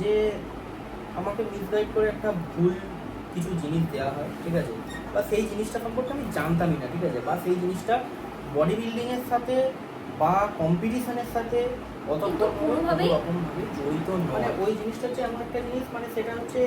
যে আমাকে মিসগাইড করে একটা ভুল কিছু জিনিস দেওয়া হয় ঠিক আছে? বা সেই জিনিসটা সম্পর্কে আমি জানতামই না ঠিক আছে? বা সেই জিনিসটা বডি বিল্ডিংয়ের সাথে বা কম্পিটিশনের সাথে রকমভাবে জড়িত মানে ওই জিনিসটা হচ্ছে এমন একটা জিনিস মানে সেটা হচ্ছে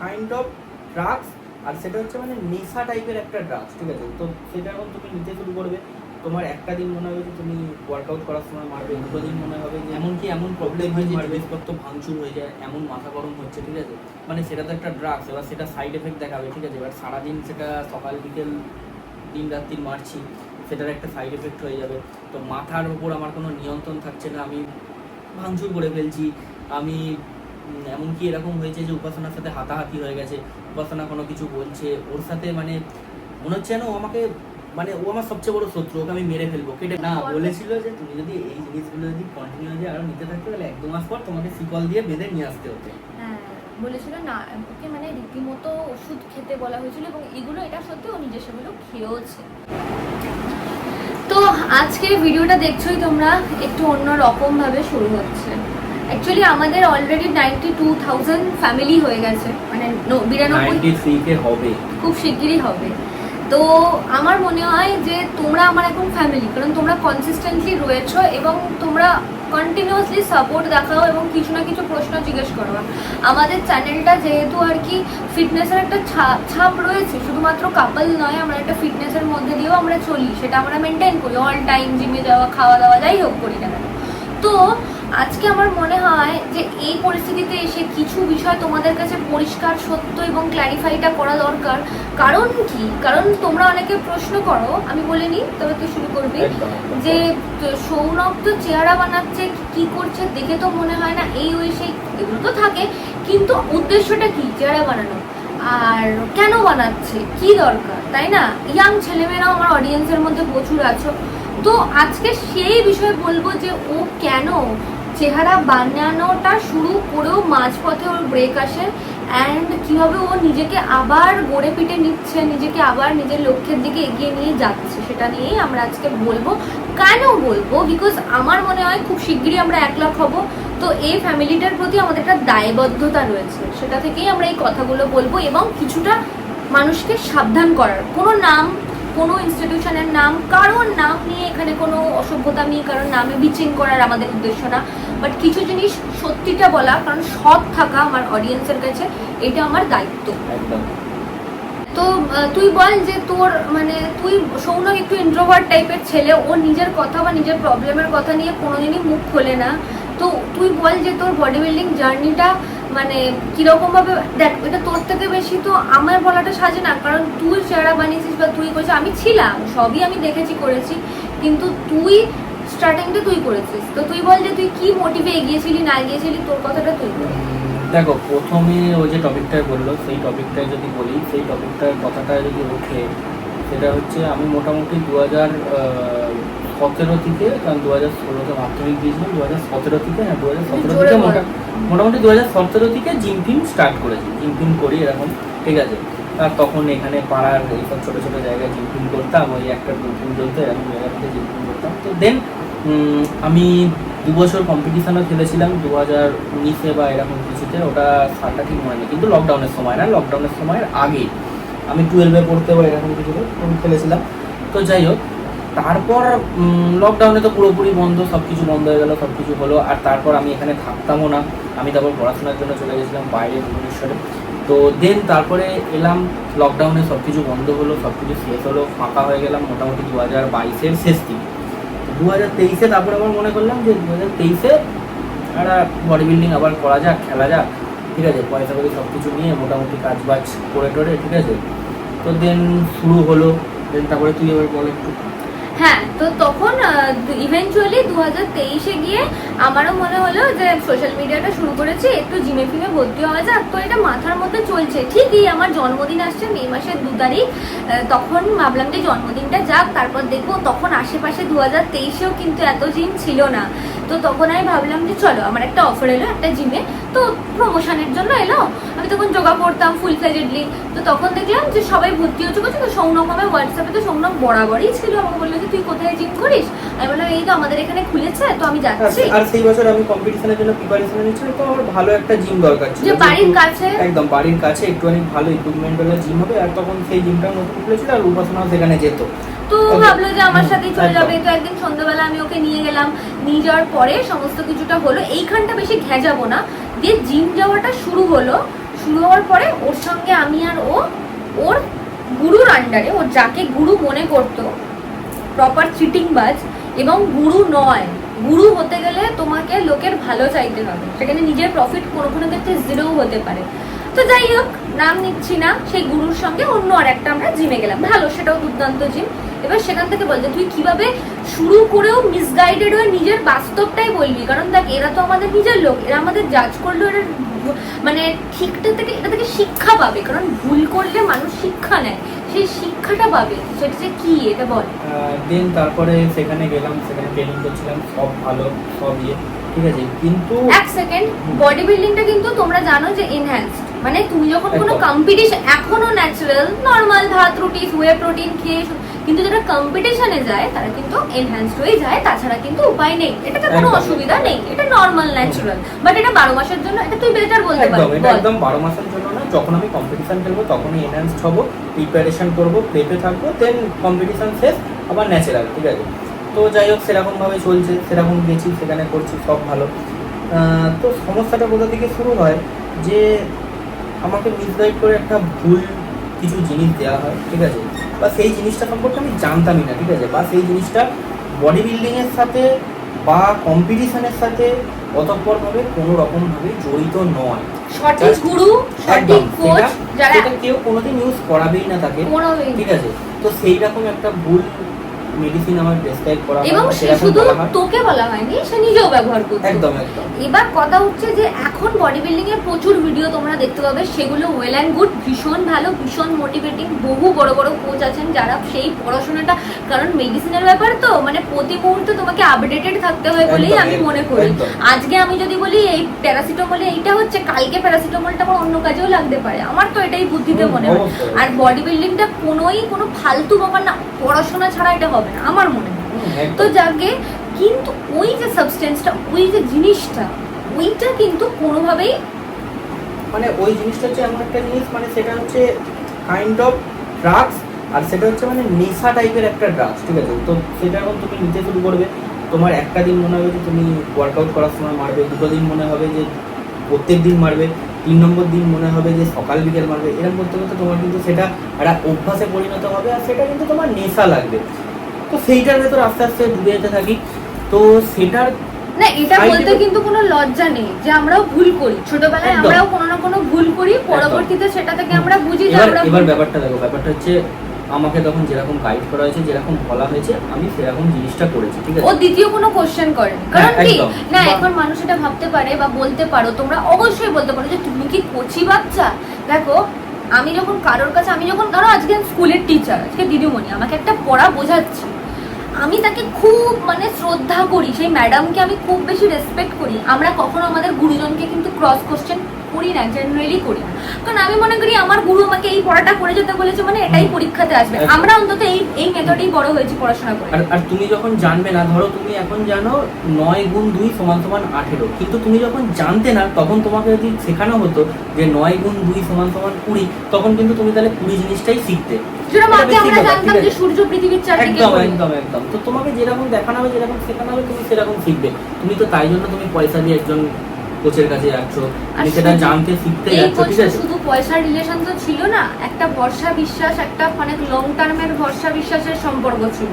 কাইন্ড অফ ড্রাগস আর সেটা হচ্ছে মানে নেশা টাইপের একটা ড্রাগস ঠিক আছে? তো সেটা এখন তুমি নিতে শুরু করবে। তোমার একটা দিন মনে হবে যে তুমি ওয়ার্কআউট করার সময় মারবে, দুটো দিন মনে হবে যে এমনকি এমন প্রবলেম হয় যে জিনিসপত্র ভাঙচুর হয়ে যায়, এমন মাথা গরম হচ্ছে, ঠিক আছে? মানে সেটা তো একটা ড্রাগস এবার সেটা সাইড এফেক্ট দেখাবে, ঠিক আছে? এবার সারাদিন সেটা সকাল, বিকেল, দিন রাত্রি মারছি, সেটার একটা সাইড এফেক্ট হয়ে যাবে। তো মাথার উপর আমার কোনো নিয়ন্ত্রণ থাকছে না, আমি ভাঙচুর করে ফেলছি, আমি এমনকি এরকম হয়েছে যে উপাসনার সাথে হাতাহাতি হয়ে গেছে, উপাসনা কোনো কিছু বলছে, ওর সাথে মানে মনে হচ্ছে যেন আমাকে মানে ও আমার সবচেয়ে বড় শত্রু ওকে আমি মেরে ফেলব। কেটে না বলেছিল যে তুমি যদি এই জিনিসগুলো যদি কন্টিনিউ যদি আরও নিতে থাকতে তাহলে এক দু মাস পর তোমাকে শিকল দিয়ে বেঁধে নিয়ে আসতে হতো। হ্যাঁ বলেছিল না ওকে মানে রীতিমতো ওষুধ খেতে বলা হয়েছিল এবং এগুলো এটা সত্যি ও নিজে সেগুলো খেয়েওছে। তো আজকে ভিডিওটা দেখছোই তোমরা একটু অন্য রকম ভাবে শুরু হচ্ছে। অ্যাকচুয়ালি আমাদের already ninety two thousand family হয়ে গেছে মানে বিরানব্বই হবে। খুব শিগগিরই হবে। তো আমার মনে হয় যে তোমরা আমার এখন ফ্যামিলি কারণ তোমরা কনসিস্টেন্টলি রয়েছো এবং তোমরা কন্টিনিউয়াসলি সাপোর্ট দেখাও এবং কিছু না কিছু প্রশ্ন জিজ্ঞেস করো। আমাদের চ্যানেলটা যেহেতু আর কি ফিটনেসের একটা ছাপ রয়েছে, শুধুমাত্র কাপল নয়, আমরা একটা ফিটনেসের মধ্যে দিয়েও আমরা চলি, সেটা আমরা মেনটেন করি অল টাইম জিমে যাওয়া খাওয়া দাওয়া যাই হোক করি না তো আজকে আমার মনে হয় যে এই পরিস্থিতিতে এসে কিছু বিষয় তোমাদের কাছে পরিষ্কার সত্য এবং ক্ল্যারিফাইটা করা দরকার। কারণ কি? কারণ তোমরা অনেকে প্রশ্ন করো আমি বলিনি তবে তুই শুরু করবি। যে সৌরভ তো চেহারা বানাচ্ছে কি করছে দেখে তো মনে হয় না এই ওই সেই এগুলো তো থাকে। কিন্তু উদ্দেশ্যটা কি? চেহারা বানানো। আর কেন বানাচ্ছে? কি দরকার? তাই না? ইয়াং ছেলেমেয়েরাও আমার অডিয়েন্সের মধ্যে প্রচুর আছো। তো আজকে সেই বিষয়ে বলব যে ও কেন চেহারা বানানোটা শুরু করেও মাঝপথে ওর ব্রেক আসে। অ্যান্ড কীভাবে ও নিজেকে আবার গড়ে পিটে নিচ্ছে, নিজেকে আবার নিজের লক্ষ্যের দিকে এগিয়ে নিয়ে যাচ্ছে। সেটা নিয়েই আমরা আজকে বলব। কেন বলব? বিকজ আমার মনে হয় খুব শিগগিরই আমরা এক লাখ হব। তো এই ফ্যামিলিটার প্রতি আমাদের একটা দায়বদ্ধতা রয়েছে। সেটা থেকেই আমরা এই কথাগুলো বলব এবং কিছুটা মানুষকে সাবধান করার। কোনো নাম কোনো ইনস্টিটিউশনের নাম কারোর নাম নিয়ে এখানে কোনো অসভ্যতা নিয়ে কারোর নামে বিচিং করার আমাদের উদ্দেশ্য না। বাট কিছু জিনিস সত্যিটা বলা কারণ সৎ থাকা আমার অডিয়েন্সের কাছে এটা আমার দায়িত্ব। তো তুই বল যে তোর মানে তুই সৌনক একটু ইন্ট্রোভার্ট টাইপের ছেলে ও নিজের কথা বা নিজের প্রবলেমের কথা নিয়ে কোনোদিনই মুখ খোলে না। তো তুই বল যে তোর বডি বিল্ডিং জার্নিটা মানে কীরকম ভাবে, দেখ এটা তোর থেকে বেশি তো আমার বলাটা সাজে না, কারণ তুই চেহারা বানিয়েছিস বা তুই করেছিস, আমি ছিলাম, সবই আমি দেখেছি, করেছি, কিন্তু তুই স্টার্টিংটা তুই করেছিস। তো তুই বল যে তুই কি মোটিভে এগিয়েছিলি, না এগিয়েছিলি, তোর কথাটা তুই দেখো, প্রথমে ও যে টপিকটায় বলল, সেই টপিকটায় যদি বলি, সেই টপিকটার কথাটা যদি ওঠে, সেটা হচ্ছে আমি মোটামুটি দু হাজার সতেরো থেকে কারণ দু হাজার ষোলোতে মাধ্যমিক দিয়েছিলাম দু হাজার সতেরো থেকে হ্যাঁ দু হাজার সতেরো থেকে। মোটামুটি দু হাজার সতেরো থেকে জিম ফিম স্টার্ট করেছি জিম ফিম করি এরকম ঠিক আছে? আর তখন এখানে পাড়ার এইসব ছোটো ছোটো জায়গায় জিম ফিম করতাম ওই একটা দু ফিম চলতো এরকম জায়গার মধ্যে জিম ফিম করতাম। তো দেন আমি দু বছর কম্পিটিশনও খেলেছিলাম দু হাজার উনিশে বা এরকম কিছুতে ওটা সালটা ঠিক মনে নেই কিন্তু লকডাউনের সময় না? লকডাউনের সময়ের আগে আমি টুয়েলভে পড়তে বা এরকম কিছুতে খেলেছিলাম। তো যাই হোক তারপর লকডাউনে তো পুরোপুরি বন্ধ সব কিছু বন্ধ হয়ে গেলো সব কিছু হলো। আর তারপর আমি এখানে থাকতামও না। আমি তারপর পড়াশোনার জন্য চলে গেছিলাম বাইরে ভুবনেশ্বরে। তো দেন তারপরে এলাম লকডাউনে সব কিছু বন্ধ হলো সব কিছু শেষ হলো, ফাঁকা হয়ে গেলাম মোটামুটি দু হাজার বাইশের শেষ দিকে দু হাজার তেইশে তারপরে আবার মনে করলাম যে দু হাজার তেইশে একটা বডি বিল্ডিং আবার করা যাক, খেলা যাক। ঠিক আছে, পয়সা করে সব কিছু নিয়ে মোটামুটি কাজ বাজ করে টোরে ঠিক আছে? তো দেন শুরু হলো। দেন তারপরে তুই এবার বল একটু। হ্যাঁ তো তখন ইভেনচুয়ালি দু হাজার তেইশে গিয়ে আমারও মনে হলো যে সোশ্যাল মিডিয়াটা শুরু করেছি, একটু জিমে ফিমে ভর্তি হওয়া যাক। তো এটা মাথার মধ্যে চলছে। ঠিকই আমার জন্মদিন আসছে মে মাসের দু তারিখ। তখন ভাবলাম যে জন্মদিনটা যাক, তারপর দেখব তখন আশেপাশে দু হাজার তেইশেও কিন্তু এত জিম ছিল না। তো তখন আমি ভাবলাম যে চলো আমার একটা অফার এলো একটা জিমে তো প্রমোশনের জন্য এলো। আমি তখন যোগা করতাম ফুল ফ্লেজেডলি তো তখন দেখলাম যে সবাই ভর্তি হচ্ছে করছে তো সৌনক আমার হোয়াটসঅ্যাপে তো সৌনক বরাবরই ছিল। আমাকে বলল যে তুই কোথায় জিম করিস? আমি বললাম এই তো আমাদের এখানে খুলেছে তো আমি আর- যাচ্ছি। আর সেই বছর আমি কম্পিটিশনের জন্য প্রিপারেশন নিচ্ছিলাম তো আমার ভালো একটা জিম দরকার ছিল। যে বাড়ির কাছে? একদম বাড়ির কাছে একটুখানি ভালো ইকুইপমেন্ট হলে জিম হবে আর তখন সেই জিমটা নতুন খুলেছিল আর উপাসনাও সেখানে যেত। তো. ভাবলো যে আমার সাথেই চলে। যাবে। তো একদিন সন্ধ্যাবেলা আমি ওকে নিয়ে গেলাম। নিয়ে যাওয়ার পরে সমস্ত কিছুটা হলো। এইখানটা বেশি ঘেঁজাবো না। দিয়ে জিম যাওয়াটা শুরু হলো। শুরু হওয়ার পরে ওর সঙ্গে আমি আর ও ওর গুরুর আন্ডারে ওর যাকে গুরু মনে করতো প্রপার চিটিং বাজ এবং গুরু নয়। গুরু হতে গেলে তোমাকে লোকের ভালো চাইতে হবে। সেখানে নিজের প্রফিট কোনো কোনো ক্ষেত্রে জিরোও হতে পারে। তো যাই হোক নাম নিচ্ছি না সেই গুরুর সঙ্গে অন্য আর একটা আমরা জিমে গেলাম। ভালো সেটাও দুর্দান্ত জিম এবার সেখান থেকে বলছে তুই কীভাবে শুরু করেও মিসগাইডেড হয়ে নিজের বাস্তবটাই বলবি? কারণ দেখ এরা তো আমাদের নিজের লোক এরা আমাদের জাজ করলেও এরা মানে ঠিকটা থেকে এটা থেকে শিক্ষা পাবে। কারণ ভুল করলে মানুষ শিক্ষা নেয়। সেই শিক্ষাটা পাবে। সেটা যে কি এটা বল। দেন তারপরে সেখানে গেলাম সেখানে ট্রেনিং করছিলাম। সব ভালো সব ইয়ে ঠিক আছে? কিন্তু এক সেকেন্ড বডি বিল্ডিংটা কিন্তু তোমরা জানো যে এনহ্যান্সড মানে তুমি যখন কোনো কম্পিটিশন এখনও ন্যাচারাল নর্মাল ভাত রুটি ওয়ে প্রোটিন খেয়ে কিন্তু যারা কম্পিটিশনে যায় তারা কিন্তু এনহ্যান্সড হয়ে যায় তাছাড়া কিন্তু উপায় নেই। এটাতে কোনো অসুবিধা নেই। এটা নর্মাল ন্যাচারাল বাট এটা বারো মাসের জন্য এটা তুই বেটার বলতে পারবি একদম বারো মাসের জন্য না যখন আমি কম্পিটিশন খেলব তখনই এনহ্যান্সড হব প্রিপারেশন করব প্লেপে থাকব দেন কম্পিটিশন শেষ আবার ন্যাচারাল ঠিক আছে? তো যাই হোক সেরকমভাবে চলছে সেরকম গেছি সেখানে করছি সব ভালো। তো সমস্যাটা কোথা থেকে শুরু হয়? যে আমাকে মিসগাইড করে একটা ভুল কিছু জিনিস দেওয়া হয় ঠিক আছে? বা সেই জিনিসটা সম্পর্কে আমি জানতামই না ঠিক আছে? বা সেই জিনিসটা বডি বিল্ডিংয়ের সাথে বা কম্পিটিশনের সাথে অতঃপরভাবে কোনো রকমভাবে জড়িত নয়। সঠিক গুরু সঠিক কোচ যারা কেউ কোনোদিন ইউজ করাবেই না তাকে ঠিক আছে? তো সেই রকম একটা ভুল মেডিসিন আমার প্রেসক্রাইব করা এবং সে শুধু তোকে বলা হয়নি সে নিজেও ব্যবহার করতো একদম একদম। এবার কথা হচ্ছে যে এখন বডি বিল্ডিং এর প্রচুর ভিডিও তোমরা দেখতে পাবে সেগুলো ওয়েল অ্যান্ড গুড ভীষণ ভালো ভীষণ মোটিভেটিং বহু বড় বড় কোচ আছেন যারা সেই পড়াশোনাটা কারণ মেডিসিনের ব্যাপার তো মানে প্রতি মুহূর্তে তোমাকে আপডেটেড থাকতে হয় বলেই আমি মনে করি। আজকে আমি যদি বলি এই প্যারাসিটামলে এইটা হচ্ছে কালকে প্যারাসিটামলটা আমার অন্য কাজেও লাগতে পারে। আমার তো এটাই বুদ্ধিতে মনে হয়। আর বডি বিল্ডিংটা কোনোই কোনো ফালতু ব্যাপার না পড়াশোনা ছাড়া এটা হবে। না আমার মনে হয়। তো যাকে কিন্তু ওই যে সাবস্টেন্সটা ওই যে জিনিসটা ওইটা কিন্তু কোনোভাবেই মানে ওই জিনিসটা হচ্ছে এমন একটা জিনিস মানে সেটা হচ্ছে কাইন্ড অফ ড্রাগস আর সেটা হচ্ছে মানে নেশা টাইপের একটা ড্রাগস ঠিক আছে? তো সেটা এখন তুমি নিতে শুরু করবে। তোমার একটা দিন মনে হবে যে তুমি ওয়ার্কআউট করার সময় মারবে দুটো দিন মনে হবে যে প্রত্যেক দিন মারবে তিন নম্বর দিন মনে হবে যে সকাল বিকেল মারবে এরকম করতে করতে তোমার কিন্তু সেটা একটা অভ্যাসে পরিণত হবে আর সেটা কিন্তু তোমার নেশা লাগবে। তো সেইটার ভেতর আস্তে আস্তে ডুবে যেতে থাকি। তো সেটার না এটা বলতে কিন্তু কোনো লজ্জা নেই যে আমরাও ভুল করি। ছোটবেলায় আমরাও কোনো না কোনো ভুল করি পরবর্তীতে সেটা থেকে আমরা বুঝি যে আমরা এবার ব্যাপারটা দেখো ব্যাপারটা হচ্ছে আমাকে তখন যেরকম গাইড করা হয়েছে যেরকম বলা হয়েছে আমি সেরকম জিনিসটা করেছি ঠিক ও দ্বিতীয় কোনো কোশ্চেন করেনি। কারণ হ্যাঁ, কি না এখন মানুষ এটা ভাবতে পারে বা বলতে পারো তোমরা অবশ্যই বলতে পারো যে তুমি কি কচি বাচ্চা? দেখো আমি যখন কারোর কাছে আমি যখন ধরো আজকে স্কুলের টিচার আজকে দিদিমণি আমাকে একটা পড়া বোঝাচ্ছে। আমি তাকে খুব মানে শ্রদ্ধা করি। সেই ম্যাডামকে আমি খুব বেশি রেসপেক্ট করি। আমরা কখনো আমাদের গুরুজনকে কিন্তু ক্রস কোশ্চেন করি না জেনারেলি করি না। কারণ আমি মনে করি আমার গুরু আমাকে এই পড়াটা করে যেতে বলেছে মানে এটাই পরীক্ষাতে আসবে। আমরা অন্তত এই এই মেথডেই বড় হয়েছি পড়াশোনা করে। আর তুমি যখন জানবে না ধরো তুমি এখন জানো নয় গুণ দুই সমান সমান আঠেরো। কিন্তু তুমি যখন জানতে না তখন তোমাকে যদি শেখানো হতো যে নয় গুণ দুই সমান সমান কুড়ি তখন কিন্তু তুমি তাহলে কুড়ি জিনিসটাই শিখতে। একদম একদম একদম। তো তোমাকে যেরকম দেখানো হবে যেরকম শেখানো হবে তুমি সেরকম শিখবে। তুমি তো তাই জন্য তুমি পয়সা দিয়ে একজন কোচের কাছে যাচ্ছ। আর তুমি সেটা জানতে শিখতে যাচ্ছ ঠিক আছে? শুধু পয়সার রিলেশন তো ছিল না একটা ভরসা বিশ্বাস একটা অনেক লং টার্মের ভরসা বিশ্বাসের সম্পর্ক ছিল।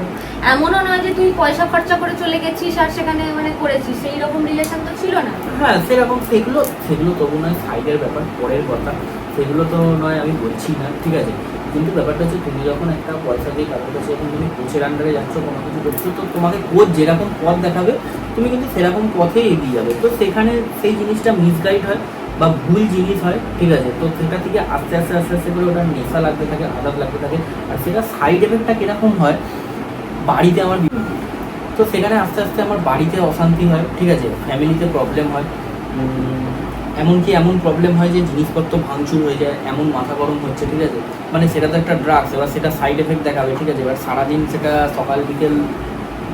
এমনও নয় যে তুই পয়সা খরচা করে চলে গেছিস আর সেখানে মানে করেছিস সেই রকম রিলেশন তো ছিল না। হ্যাঁ সেরকম সেগুলো সেগুলো তবু নয় সাইডের ব্যাপার পরের কথা। সেগুলো তো নয় আমি বলছি না ঠিক আছে? কিন্তু ব্যাপারটা হচ্ছে তুমি যখন একটা পয়সা দিয়ে কারোর কাছে যখন তুমি কোচের আন্ডারে যাচ্ছ, কোনো কিছু করছ, তো তোমাকে কোচ যেরকম পথ দেখাবে, তুমি কিন্তু সেরকম পথেই এগিয়ে যাবে। তো সেখানে সেই জিনিসটা মিসগাইড হয় বা ভুল জিনিস হয়, ঠিক আছে? তো সেটা থেকে আস্তে আস্তে আস্তে আস্তে করে ওটা নেশা লাগতে থাকে, আদাব লাগতে থাকে। আর সেটা সাইড এফেক্টটা কীরকম হয়? বাড়িতে আমার তো সেখানে আস্তে আস্তে আমার বাড়িতে অশান্তি হয়, ঠিক আছে? ফ্যামিলিতে প্রবলেম হয়। এমনকি এমন প্রবলেম হয় যে জিনিসপত্র ভাঙচুর হয়ে যায়, এমন মাথা গরম হচ্ছে, ঠিক আছে? মানে সেটা তো একটা ড্রাগস এবার সেটা সাইড এফেক্ট দেখাবে, ঠিক আছে? এবার সারাদিন সেটা সকাল, বিকেল,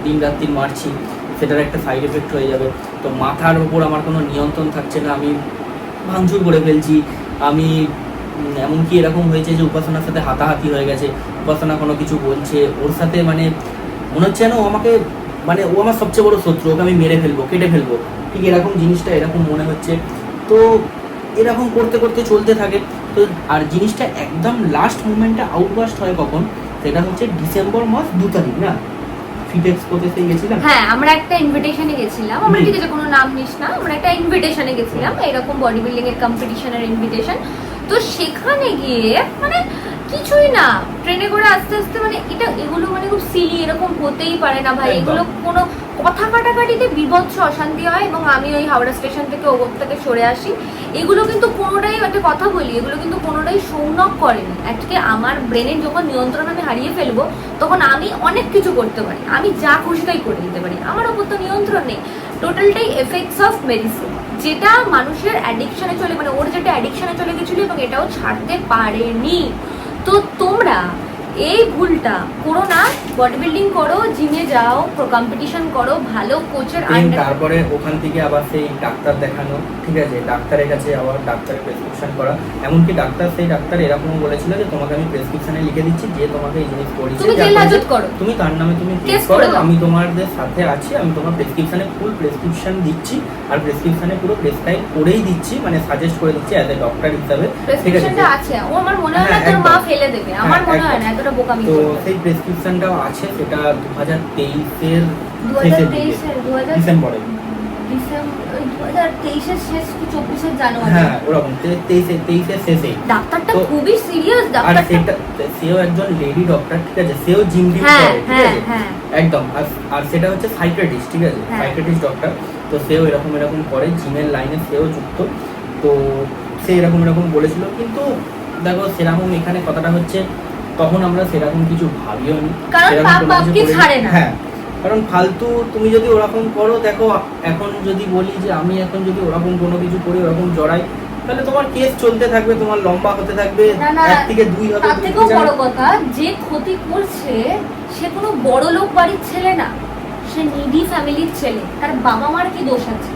দিন রাত্রি মারছি, সেটার একটা সাইড এফেক্ট হয়ে যাবে। তো মাথার উপর আমার কোনো নিয়ন্ত্রণ থাকছে না, আমি ভাঙচুর করে ফেলছি, আমি এমনকি এরকম হয়েছে যে উপাসনার সাথে হাতাহাতি হয়ে গেছে, উপাসনা কোনো কিছু বলছে, ওর সাথে মানে মনে হচ্ছে যেন ও আমাকে মানে ও আমার সবচেয়ে বড় শত্রু, ওকে আমি মেরে ফেলব, কেটে ফেলব। ঠিক এরকম জিনিসটা, এরকম মনে হচ্ছে। তো এরকম করতে করতে চলতে থাকে। তো আর জিনিসটা একদম লাস্ট মুমেন্টটা আউটবাস্ট হয় কখন সেটা হচ্ছে ডিসেম্বর মাস দু তারিখ না? গেছিলাম? হ্যাঁ আমরা একটা ইনভিটেশনে গেছিলাম। আমরা ঠিক আছে কোনো নাম নিস না। আমরা একটা ইনভিটেশনে গেছিলাম এরকম বডি বিল্ডিং এর কম্পিটিশনের ইনভিটেশন তো সেখানে গিয়ে মানে কিছুই না। ট্রেনে করে আস্তে আস্তে মানে এটা এগুলো মানে খুব সিলি এরকম হতেই পারে না ভাই। এগুলো কোনো কথা কাটাকাটিতে বিভৎস অশান্তি হয় এবং আমি ওই হাওড়া স্টেশন থেকে ওপর থেকে সরে আসি। এগুলো কিন্তু কোনোটাই একটা কথা বলি এগুলো কিন্তু কোনোটাই সৌনক করেনি। আজকে আমার ব্রেনের যখন নিয়ন্ত্রণ আমি হারিয়ে ফেলব তখন আমি অনেক কিছু করতে পারি। আমি যা খুশি তাই করে দিতে পারি। আমার ওপর তো নিয়ন্ত্রণ নেই। টোটালটাই এফেক্টস অফ মেডিসিন যেটা মানুষের অ্যাডিকশনে চলে মানে ওর যেটা অ্যাডিকশনে চলে গেছিল এবং এটাও ছাড়তে পারেনি। তো তোমরা এই ভুলটা করো না বডি বিল্ডিং করো জিমে যাও কম্পিটিশন করো ভালো কোচের তারপরে ওখান থেকে আবার সেই ডাক্তার দেখানো ঠিক আছে? ডাক্তারের কাছে আবার ডাক্তারের প্রেসক্রিপশন করা। এমনকি ডাক্তার সেই ডাক্তার এরকম বলেছিল যে তোমাকে আমি প্রেসক্রিপশনে লিখে দিচ্ছি যে তোমাকে এই জিনিস করিয়েছে তুমি জেল হাজত করো। তুমি তার নামে তুমি কেস করো আমি তোমাদের সাথে আছি আমি তোমার প্রেসক্রিপশনে ফুল প্রেসক্রিপশন দিচ্ছি আর প্রেসক্রিপশনে পুরো প্রেসক্রাইব করেই দিচ্ছি মানে সাজেস্ট করে দিচ্ছি অ্যাজ এ ডক্টর হিসাবে। ঠিক আছে? আছে। ও আমার মনে হয় না হ্যাঁ, তোর মা ফেলে দেবে। আমার হ্যাঁ, মনে হয় না বোকামি তো সেই প্রেসক্রিপশনটাও আছে সেটা দু হাজার তেইশের দু হাজার তেইশের দু হাজার ডিসেম্বরে হ্যাঁ খুবই সিরিয়াস সেও একজন লেডি ডক্টর ঠিক আছে? সেও জিম ডিম হ্যাঁ করে ঠিক হ্যাঁ আছে? একদম আর সেটা হচ্ছে সাইক্রেটিস্ট ঠিক আছে। সাইক্রেটিস্ট ডক্টর তো সেও এরকম এরকম করে জিমের লাইনে সেও যুক্ত। তো সে এরকম এরকম বলেছিল কিন্তু দেখো সেরকম এখানে কথাটা হচ্ছে তখন আমরা সেরকম কিছু ভাবিও নি। হ্যাঁ কারণ ফালতু তুমি যদি ওরকম করো দেখো এখন যদি বলি যে আমি এখন যদি ওরকম কোনো কিছু করি ওরকম জড়াই তাহলে তোমার কেস চলতে থাকবে তোমার লম্বা হতে থাকবে এক থেকে দুই হবে তার থেকেও বড় কথা যে ক্ষতি করছে সে কোনো বড় লোক বাড়ির ছেলে না। সে নিডি ফ্যামিলির ছেলে তার বাবা মার কি দোষ আছে?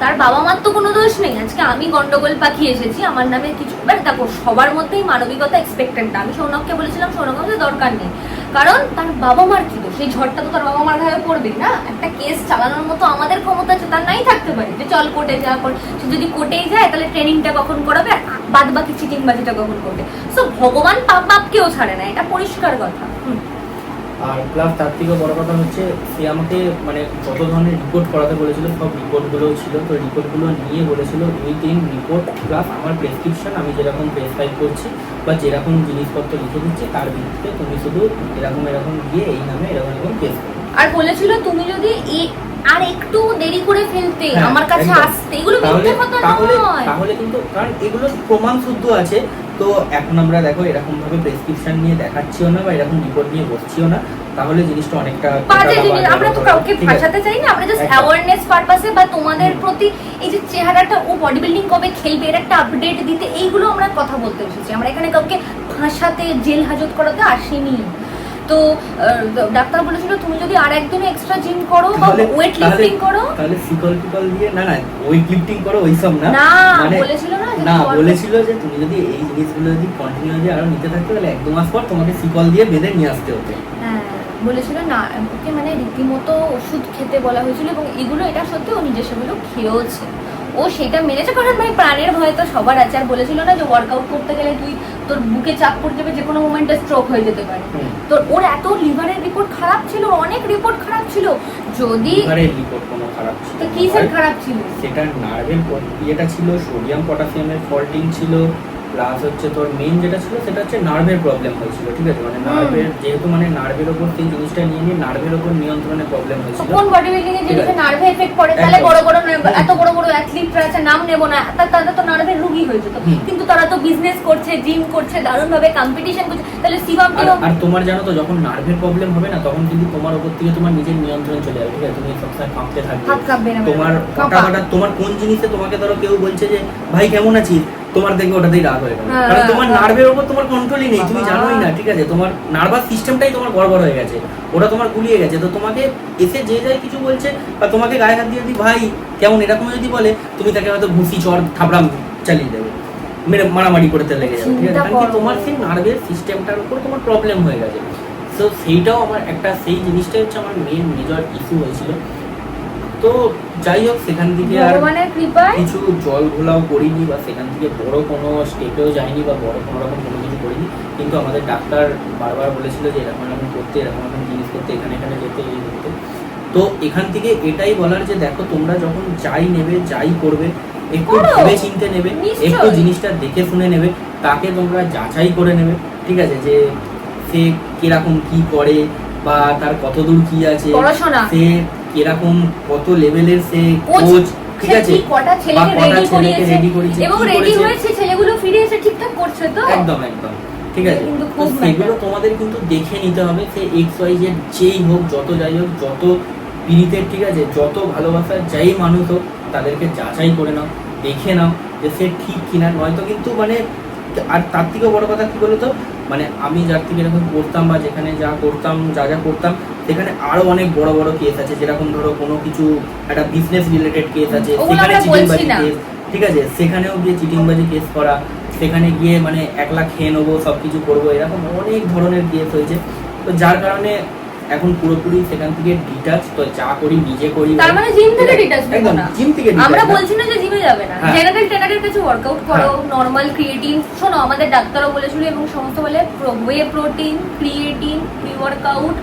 তার বাবা মার তো কোনো দোষ নেই। আজকে আমি গন্ডগোল পাখি এসেছি, আমার নামে কিছু মানে দেখো, সবার মধ্যেই মানবিকতা এক্সপেক্টেড না আমি সৌনককে বলেছিলাম, সৌনক আমাদের দরকার নেই। কারণ তার বাবা মার কি দোষ? এই ঝড়টা তো তার বাবা মার ঘায়ে পড়বে না। একটা কেস চালানোর মতো আমাদের ক্ষমতা আছে, তার নাই থাকতে পারে। যে চল কোর্টে যা কর। সে যদি কোর্টেই যায়, তাহলে ট্রেনিংটা কখন করাবে বাদ বাকি চিটিংবাজিটা কখন করবে? সো ভগবান পাপ বাপকেও ছাড়ে না, এটা পরিষ্কার কথা। হুম। আর প্লাস তার থেকেও বড় কথা হচ্ছে, সে আমাকে মানে যত ধরনের রিপোর্ট করাতে বলেছিল, সব রিপোর্টগুলোও ছিল। তো রিপোর্টগুলো নিয়ে বলেছিল উইথ ইন রিপোর্ট প্লাস আমার প্রেসক্রিপশন আমি যেরকম প্রেসক্রাইব করছি বা যেরকম জিনিসপত্র লিখে দিচ্ছি, তার ভিত্তিতে তুমি শুধু এরকম এরকম গিয়ে এই নামে এরকম এরকম কেস করো। আর বলেছিল তুমি যদি আর একটু দেরি করে ফেলতে হ্যাঁ, আমার কাছে আসতে এগুলো মিথ্যে কথা নয়। তাহলে কিন্তু কারণ এগুলো প্রমাণ শুদ্ধ আছে তো এখন আমরা দেখো এরকম ভাবে প্রেসক্রিপশন নিয়ে দেখাচ্ছিও না বা এরকম রিপোর্ট নিয়ে বসছিও না তাহলে জিনিসটা অনেকটা বাজে জিনিস আমরা তো কাউকে ফাঁসাতে চাই না আমরা জাস্ট। অ্যাওয়ারনেস পারপাসে বা তোমাদের প্রতি এই যে চেহারাটা ও বডি বিল্ডিং কবে খেলবে এর একটা আপডেট দিতে এইগুলো আমরা কথা বলতে এসেছি আমরা এখানে কাউকে ফাঁসাতে জেল হাজত করাতে আসিনি তো ডাক্তার বলেছিল তুমি যদি আর একদিন এক্সট্রা জিম করো বা ওয়েট লিফটিং করো। তাহলে শিকল টিকল দিয়ে না না ওয়েট লিফটিং করো ওইসব না। না মানে বলেছিল না না বলেছিল যে তুমি যদি এই জিনিসগুলো যদি কন্টিনিউয়াসলি আরও নিতে থাকতে তাহলে এক দু মাস পর তোমাকে শিকল দিয়ে বেঁধে নিয়ে আসতে হতো হ্যাঁ বলেছিল না ওকে মানে রীতিমতো ওষুধ খেতে বলা হয়েছিল এবং এগুলো এটা সত্যি ও নিজে সেগুলো খেয়েওছে। ও সেটা মেনেছে কারণ মানে প্রাণের ভয় তো সবার আছে। আর বলেছিল না যে ওয়ার্কআউট করতে গেলে তুই তোর বুকে চাপ পড়ে যাবে যে কোনো মোমেন্টে স্ট্রোক হয়ে যেতে পারে। তোর ওর এত লিভারের রিপোর্ট খারাপ ছিল অনেক রিপোর্ট খারাপ ছিল। যদি লিভারের রিপোর্ট কোনো খারাপ ছিল তো কি স্যার খারাপ ছিল? সেটা নার্ভের ইয়েটা ছিল সোডিয়াম পটাশিয়ামের ফল্টিং ছিল। প্লাস হচ্ছে তোর মেন যেটা ছিল সেটা হচ্ছে নার্ভের প্রবলেম হয়েছিল ঠিক আছে? মানে নার্ভের যেহেতু মানে নার্ভের ওপর সেই জিনিসটা নিয়ে নিয়ে নার্ভের ওপর নিয়ন্ত্রণের প্রবলেম হয়েছিল। কোন বডি বিল্ডিং এর ঠিক জিনিসে নার্ভে এফেক্ট পড়ে তাহলে বড় বড় এত বড় বড় অ্যাথলিটরা আছে নাম নেব না তা- তারা তো নার্ভের রুগী হয়ে যেত। কিন্তু তারা তো বিজনেস করছে জিম করছে দারুণ ভাবে কম্পিটিশন করছে তাহলে শিবম আর আর তোমার জানো তো যখন নার্ভের প্রবলেম হবে না তখন কিন্তু তোমার ওপর থেকে তোমার নিজের নিয়ন্ত্রণ চলে যাবে ঠিক আছে? তুমি সবসময় কাঁপতে থাকবে। হাত কাঁপবে না তোমার তোমার কোন জিনিসে তোমাকে ধরো কেউ বলছে যে ভাই কেমন আছিস? তোমার দেখবে ওটাতেই রাগ হয়ে গেল। হ্যাঁ, কারণ তোমার হ্যাঁ। নার্ভের ওপর তোমার কন্ট্রোলই নেই তুমি জানোই না ঠিক আছে? তোমার নার্ভাস সিস্টেমটাই তোমার গড়বড় হয়ে গেছে। ওটা তোমার গুলিয়ে গেছে। তো তোমাকে এসে যে যাই কিছু বলছে বা তোমাকে গায়ে হাত দিয়ে যদি ভাই কেমন এরকম যদি বলে তুমি তাকে হয়তো ভুসি চর থাবড়াম চালিয়ে দেবে। মেরে মারামারি করতে লেগে যাবে ঠিক আছে? কারণ কি তোমার সেই নার্ভের সিস্টেমটার উপর তোমার প্রবলেম হয়ে গেছে। তো সেইটাও আমার একটা সেই জিনিসটাই হচ্ছে আমার মেন মেজর ইস্যু হয়েছিল। তো যাই হোক সেখান থেকে আর কিছু জল ঘোলাও করিনি বা সেখান থেকে বড় কোনো স্টেপেও যাইনি বা বড় কোনো রকম কোনো কিছু করিনি। কিন্তু আমাদের ডাক্তার বারবার বলেছিল যে এরকম এরকম করতে এরকম এরকম জিনিস করতে এখানে এখানে যেতে এই করতে। তো এখান থেকে এটাই বলার যে দেখো তোমরা যখন যাই নেবে যাই করবে একটু। ভেবে চিনতে নেবে একটু জিনিসটা দেখে শুনে নেবে তাকে তোমরা যাচাই করে নেবে ঠিক আছে? যে সে কীরকম কি করে বা তার কতদূর কি আছে সে কীরকম কত লেভেলের সে কোচ, ঠিক আছে? কটা ছেলেকে রেডি করিয়েছে করেছে? এবং রেডি হয়েছে ছেলেগুলো ফিরে এসে ঠিকঠাক করছে তো? একদম একদম। ঠিক আছে? সেগুলো তোমাদের কিন্তু দেখে নিতে হবে সে এক্স ওয়াই জেড যেই হোক যত যাই হোক যত পীড়িতের ঠিক আছে? যত ভালোবাসার যাই মানুষ হোক তাদেরকে যাচাই করে নাও দেখে নাও যে সে ঠিক কিনা। নয়তো কিন্তু মানে আর তার থেকেও বড় কথা কি বলতো? মানে আমি যার থেকে এরকম করতাম বা যেখানে যা করতাম যা যা করতাম সেখানে আরও অনেক বড় বড় কেস আছে। যেরকম ধরো কোনো কিছু একটা বিজনেস রিলেটেড কেস আছে সেখানে চিটিংবাজি কেস ঠিক আছে? সেখানেও গিয়ে চিটিংবাজি কেস করা সেখানে গিয়ে মানে একলা খেয়ে নেব সব কিছু করব এরকম অনেক ধরনের কেস হয়েছে। তো যার কারণে এখন পুরোপুরি সেখান থেকে ডিটাচ তো যা করি নিজে করি তার মানে জিম থেকে ডিটাচ একদম না জিম থেকে আমরা বলছি না যে জিমে যাবে না। হ্যাঁ। জেনারেল ট্রেনারের কাছে ওয়ার্কআউট করো নরমাল নর্মাল ক্রিয়েটিন শোনো আমাদের ডাক্তারও বলেছিল এবং সমস্ত বলে whey protein creatine pre workout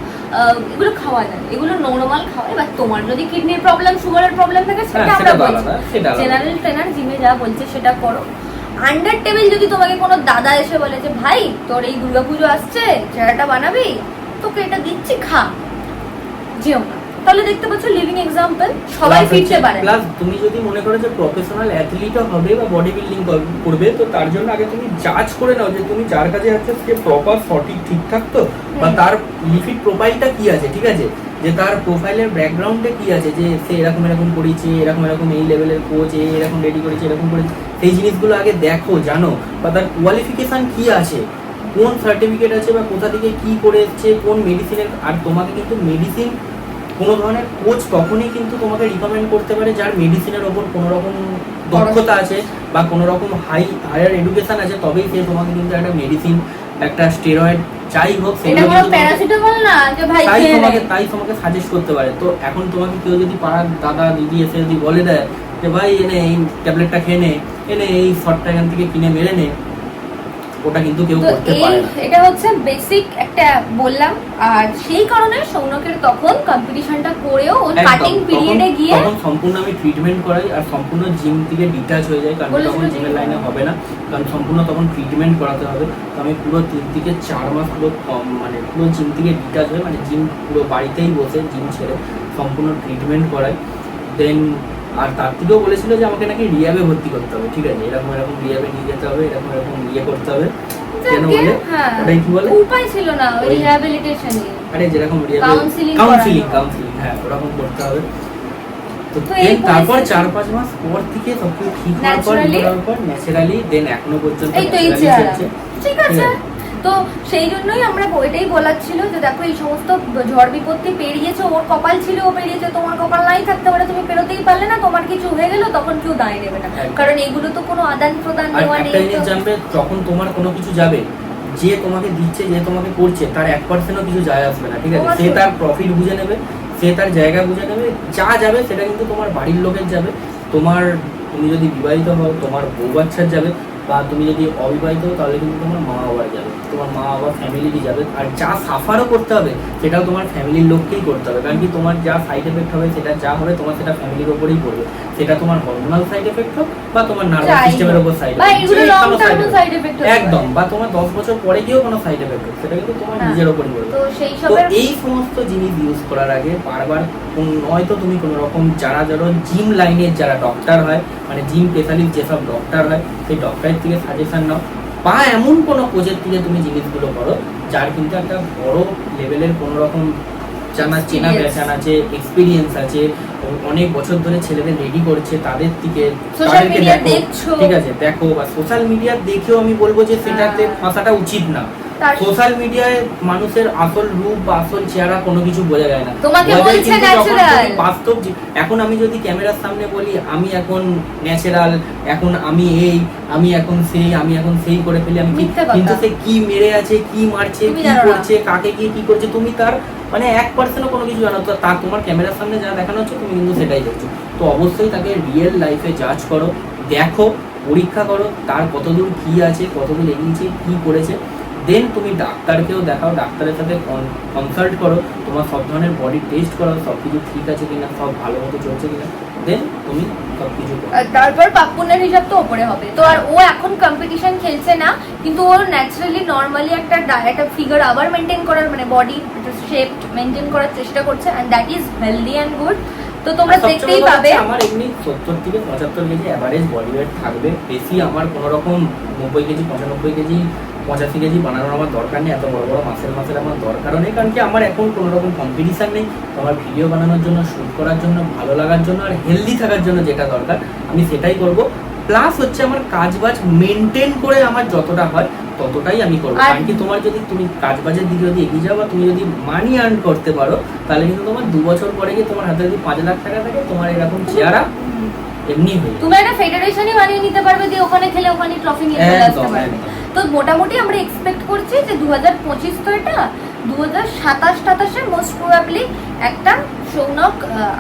এগুলো খাওয়া যায়। এগুলো নর্মাল খাওয়া এবার তোমার যদি কিডনির প্রবলেম সুগারের প্রবলেম থাকে সেটা হ্যাঁ, আমরা বলছি। জেনারেল ট্রেনার জিমে যা বলছে সেটা করো। আন্ডার টেবিল যদি তোমাকে কোনো দাদা এসে বলে যে ভাই তোর এই দুর্গাপুজো আসছে চেহারাটা বানাবি? তোকে এটা দিচ্ছি খা। যেও না। তাহলে দেখতে পাচ্ছ লিভিং এক্সাম্পল সবাই ফিরতে পারে। plus তুমি যদি মনে করো যে প্রফেশনাল অ্যাথলিটও হবে বা বডি বিল্ডিং করবে তো তার জন্য আগে তুমি জাজ করে নাও যে তুমি যার কাছে যাচ্ছ সে প্রপার সঠিক ঠিকঠাক তো? বা তার লিফিট প্রোফাইলটা কি আছে ঠিক আছে? যে তার প্রোফাইলের ব্যাকগ্রাউন্ডে কি আছে যে সে এরকম এরকম করেছে এরকম এরকম এই লেভেলের কোচ এরকম রেডি করেছে এরকম করেছে। সেই জিনিসগুলো আগে দেখো জানো। বা তার কোয়ালিফিকেশন কি আছে? কোন সার্টিফিকেট আছে বা কোথা থেকে কি করে এসছে কোন মেডিসিনের আর তোমাকে কিন্তু মেডিসিন কোনো ধরনের কোচ তখনই কিন্তু তোমাকে রিকমেন্ড করতে পারে যার মেডিসিনের ওপর কোনো রকম দক্ষতা আছে বা কোনো রকম হাই হায়ার এডুকেশন আছে তবেই সে তোমাকে কিন্তু একটা মেডিসিন একটা স্টেরয়েড যাই হোক তাই তোমাকে তাই তোমাকে সাজেস্ট করতে পারে। তো এখন তোমাকে কেউ যদি পাড়ার দাদা দিদি এসে যদি বলে দেয় যে ভাই এনে এই ট্যাবলেটটা খেয়ে নে এনে এই শটটা এখান থেকে কিনে মেরে নে। ওটা কিন্তু কেউ করতে পারে না। এটা হচ্ছে বেসিক একটা বললাম। আর সেই কারণে সৌনকের তখন কম্পিটিশনটা করেও ও কাটিং পিরিয়ডে গিয়ে তখন সম্পূর্ণ আমি ট্রিটমেন্ট করাই আর সম্পূর্ণ জিম থেকে ডিটাচ হয়ে যায় কারণ তখন জিমের লাইনে হবে না। কারণ সম্পূর্ণ তখন ট্রিটমেন্ট করাতে হবে। তো আমি পুরো তিন থেকে চার মাস পুরো কম মানে পুরো জিম থেকে ডিটাচ হয়ে মানে জিম পুরো বাড়িতেই বসে জিম ছেড়ে সম্পূর্ণ ট্রিটমেন্ট করাই। দেন আর তার থেকেও বলেছিল যে আমাকে নাকি রিয়াবে ভর্তি করতে হবে ঠিক আছে? এরকম এরকম রিয়াবে নিয়ে যেতে হবে এরকম এরকম ইয়ে করতে হবে কেন বলে? হ্যাঁ, ওটাই কি বলে? উপায় ছিল না ওই রিহ্যাবিলিটেশনে আরে যেরকম কাউন্সিলিং। কাউন্সিলিং হ্যাঁ ওরকম করতে হবে। তো তারপর চার পাঁচ মাস পর থেকে সবকিছু ঠিক হওয়ার পর ন্যাচারালি দেন এখনও পর্যন্ত। ঠিক আছে। তো সেই জন্যই আমরা ওইটাই বলার ছিল যে দেখো এই সমস্ত ঝড় বিপত্তি পেরিয়েছো ওর কপাল ছিল ও পেরিয়েছে তোমার কপাল নাই থাকতে পারে তুমি পেরোতেই পারলে না তোমার কিছু হয়ে গেল তখন কেউ দায় নেবে না। কারণ এগুলো তো কোনো আদান প্রদান নেওয়া নেই যখন তোমার কোনো কিছু যাবে যে তোমাকে দিচ্ছে যে তোমাকে করছে তার এক পার্সেন্টও কিছু যায় আসবে না ঠিক আছে? সে তার প্রফিট বুঝে নেবে সে তার জায়গা বুঝে নেবে যা যাবে সেটা কিন্তু তোমার বাড়ির লোকের যাবে। তোমার তুমি যদি বিবাহিত হও তোমার বউ বাচ্চার যাবে বা তুমি যদি অবিবাহিত হও, তাহলে কিন্তু তোমার মা বাবা যাবে। তোমার মা বাবা ফ্যামিলি যাবে। আর যা সাফারও করতে হবে সেটাও তোমার ফ্যামিলির লোককেই করতে হবে। কারণ কি তোমার যা সাইড এফেক্ট হবে সেটা যা হবে তোমার সেটা ফ্যামিলির ওপরেই পড়বে। সেটা তোমার হরমোনাল সাইড এফেক্ট হোক বা তোমার নার্ভাস সিস্টেমের ওপর সাইড এফেক্ট একদম বা তোমার দশ বছর পরে গিয়েও কোনো সাইড এফেক্ট হোক সেটা কিন্তু তোমার হ্যাঁ। নিজের ওপরই পড়বে। তো এই সমস্ত জিনিস ইউজ করার আগে বারবার হয়তো তুমি কোনো রকম যারা যারা জিম লাইনের যারা ডক্টর হয় মানে জিম স্পেশালিস্ট যেসব ডক্টর হয় সেই ডক্টরের থেকে সাজেশন নাও বা এমন কোনো কোচের থেকে তুমি জিনিসগুলো করো যার কিন্তু একটা বড় লেভেলের কোনো রকম জানা চেনা. বেচান আছে এক্সপিরিয়েন্স আছে অনেক বছর ধরে ছেলেদের রেডি করছে তাদের তাদেরকে দেখো ঠিক আছে দেখো বা সোশ্যাল মিডিয়া দেখেও আমি বলব যে সেটাতে হ্যাঁ। ফাঁসাটা উচিত না সোশ্যাল মিডিয়ায় মানুষের আসল রূপ বা আসল চেহারা কোনো কিছু বোঝা যায় না। তোমাকে বলছে। তুমি বাস্তব এখন আমি যদি ক্যামেরার সামনে বলি আমি এখন ন্যাচারাল এখন আমি এই আমি এখন সেই আমি এখন সেই করে ফেলি আমি। কিন্তু সে কি মেরে আছে কি মারছে কি করছে কাকে গিয়ে কি করছে তুমি তার মানে এক পার্সেন্টও কোনো কিছু জানো তো তার তোমার ক্যামেরার সামনে যা দেখানো হচ্ছে তুমি কিন্তু সেটাই দেখছ। তো অবশ্যই তাকে রিয়েল লাইফে জাজ করো। দেখো পরীক্ষা করো তার কতদূর কি আছে কতদূর এগিয়েছে কি করেছে। দেন তুমি ডাক্তারকেও দেখাও ডাক্তারের সাথে কনসাল্ট করো তোমার সব ধরনের বডি টেস্ট করো সব কিছু ঠিক আছে কিনা সব ভালো মতো চলছে কিনা দেন তুমি সব কিছু তারপর পাপ্পুনের হিসাব তো ওপরে হবে। তো আর ও এখন কম্পিটিশন খেলছে না কিন্তু ওর ন্যাচারালি নর্মালি একটা একটা ফিগার আবার মেনটেন করার মানে বডি শেপ মেনটেন করার চেষ্টা করছে and that is healthy and good তো তোমরা দেখতেই পাবে। আমার এমনি সত্তর থেকে পঁচাত্তর কেজি অ্যাভারেজ বডি ওয়েট থাকবে। বেশি আমার কোনো রকম নব্বই কেজি পঁচানব্বই কেজি পঁচাশি কেজি বানানোর আমার দরকার নেই এত বড় বড় মাসের মাসের আমার দরকারও নেই কারণ কি আমার এখন কোনো রকম কম্পিটিশান নেই। তো আমার ভিডিও বানানোর জন্য শ্যুট করার জন্য ভালো লাগার জন্য আর হেলদি থাকার জন্য যেটা দরকার আমি সেটাই করব। প্লাস হচ্ছে আমার কাজ বাজ মেনটেন করে আমার যতটা হয় ততটাই আমি করব। কারণ কি তোমার যদি তুমি কাজ বাজের দিকে যদি এগিয়ে যাও বা তুমি যদি মানি আর্ন করতে পারো তাহলে কিন্তু তোমার দু বছর পরে গিয়ে তোমার হাতে যদি পাঁচ লাখ টাকা থাকে তোমার এরকম চেহারা এমনি হয়ে তুমি একটা ফেডারেশনই বানিয়ে নিতে পারবে দিয়ে ওখানে খেলে ওখানে ট্রফি নিয়ে চলে আসতে পারবে। তো মোটামুটি আমরা এক্সপেক্ট করছি যে দু হাজার পঁচিশ তো এটা দু হাজার সাতাশ সাতাশে মোস্ট প্রবাবলি একটা সৌনক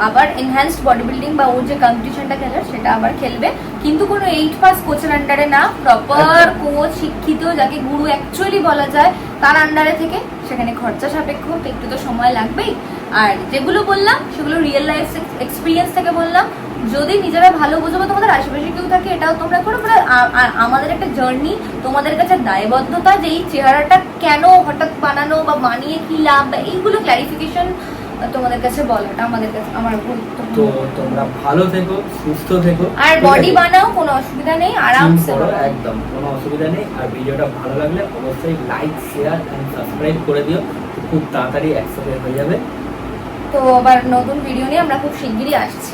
আবার এনহ্যান্সড বডি বিল্ডিং বা ওর যে কম্পিটিশনটা খেলে সেটা আবার খেলবে। কিন্তু কোনো এইট পাস কোচের আন্ডারে না প্রপার কোচ শিক্ষিত যাকে গুরু অ্যাকচুয়ালি বলা যায় তার আন্ডারে থেকে সেখানে খরচা সাপেক্ষ একটু তো সময় লাগবেই। আর যেগুলো বললাম সেগুলো রিয়েল লাইফ এক্সপিরিয়েন্স থেকে বললাম যদি নিজেরা ভালো বোঝো বা তোমাদের আশেপাশে কেউ থাকে এটাও তোমরা করো। আ- আমাদের একটা জার্নি তোমাদের কাছে দায়বদ্ধতা যে এই চেহারাটা কেন হঠাৎ বানানো বা বানিয়ে কি লাভ বা এইগুলো ক্লারিফিকেশন তোমাদের কাছে বলাটা আমাদের কাছে আমার তো তোমরা ভালো থেকো সুস্থ থেকো। আর বডি বানাও কোনো অসুবিধা নেই আরামসে একদম কোনো অসুবিধা নেই। আর ভিডিওটা ভালো লাগলে অবশ্যই লাইক শেয়ার এন্ড সাবস্ক্রাইব করে দিও। খুব তাড়াতাড়ি একসাথে হয়ে যাবে। তো আবার নতুন ভিডিও নিয়ে আমরা খুব শিগগিরই আসছি।